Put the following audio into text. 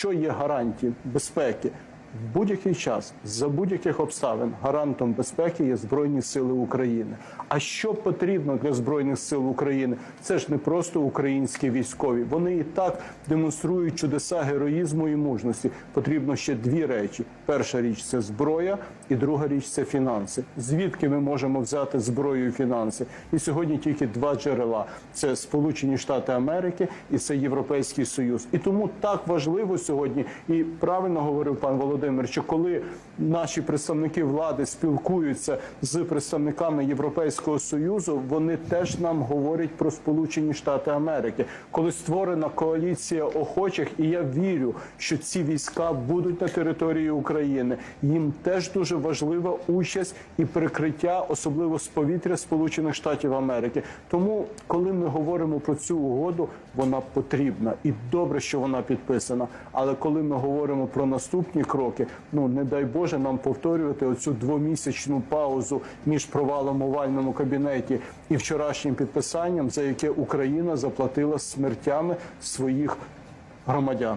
що є гарантією безпеки. В будь-який час за будь-яких обставин гарантом безпеки є Збройні Сили України. А що потрібно для Збройних сил України? Це ж не просто українські військові. Вони і так демонструють чудеса героїзму і мужності. Потрібно ще дві речі: перша річ це зброя, і друга річ це фінанси. Звідки ми можемо взяти зброю і фінанси? І сьогодні тільки два джерела: це Сполучені Штати Америки і це Європейський Союз. І тому так важливо сьогодні, і правильно говорив пан Володимир, що коли наші представники влади спілкуються з представниками Європейського союзу, вони теж нам говорять про Сполучені Штати Америки, коли створена коаліція охочих, і я вірю, що ці війська будуть на території України. Їм теж дуже важлива участь і прикриття, особливо з повітря Сполучених Штатів Америки. Тому, коли ми говоримо про цю угоду, вона потрібна і добре, що вона підписана. Але коли ми говоримо про наступні кроки, ну не дай Боже нам повторювати оцю двомісячну паузу між провалом у вальному кабінеті і вчорашнім підписанням, за яке Україна заплатила смертями своїх громадян.